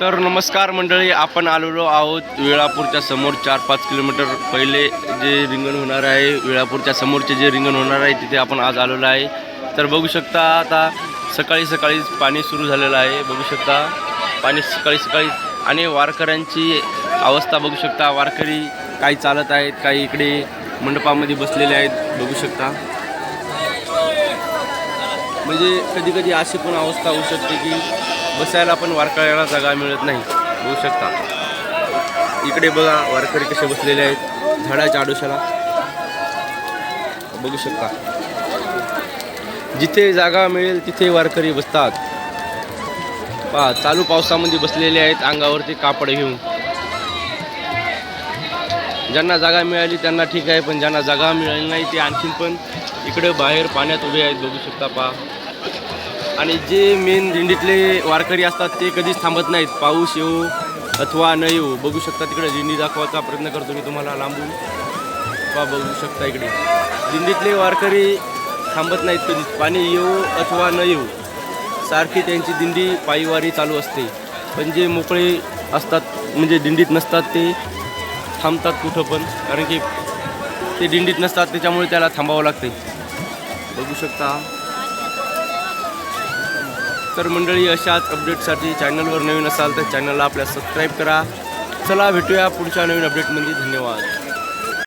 तर नमस्कार मंडळी आपण आलेलो आहोत वेळापूरच्या समोर चार पाच किलोमीटर. पहिले जे रिंगण होणार आहे वेळापूरच्या समोरचे जे रिंगण होणार आहे तिथे आपण आज आलेलो आहे. तर बघू शकता आता सकाळी सकाळीच पाणी सुरू झालेलं आहे. बघू शकता पाणी सकाळी सकाळी आणि वारकऱ्यांची अवस्था बघू शकता. वारकरी काही चालत आहेत काही इकडे मंडपामध्ये बसलेले आहेत बघू शकता. म्हणजे कधी कधी अशी पण अवस्था होऊ शकते की बसायला पण वारकऱ्याला जागा मिळत नाही. होऊ शकता. इकडे बघा वारकरी कसे बसलेले आहेत. झाडाच्या आडोशाला. बघू शकता. जिथे जागा मिळेल तिथे वारकरी बसतात. पहा चालू पावसामध्ये बसलेले आहेत अंगावरती कापड घेऊन. ज्यांना जागा मिळाली त्यांना ठीक आहे पण ज्यांना जागा मिळाली नाही ते आणखीन पण इकडे बाहेर पाण्यात उभे आहेत. बघू शकता पहा. आणि जे मेन दिंडीतले वारकरी असतात ते कधीच थांबत नाहीत. पाऊस येऊ अथवा न येऊ बघू शकता तिकडे. दिंडी दाखवायचा प्रयत्न करतो मी तुम्हाला लांबून. वा बघू शकता इकडे. दिंडीतले वारकरी थांबत नाहीत कधीच. पाणी येऊ अथवा न येऊ सारखी त्यांची दिंडी पायीवारी चालू असते. पण जे मोकळे असतात म्हणजे दिंडीत नसतात ते थांबतात कुठं पण. कारण की ते दिंडीत नसतात त्याच्यामुळे त्याला थांबावं लागते. बघू शकता. तर मंडळी अशाच अपडेटसाठी चॅनलवर नवीन असाल तर चॅनलला आपल्या सबस्क्राईब करा. चला भेटूया पुढच्या नवीन अपडेटमध्ये धन्यवाद.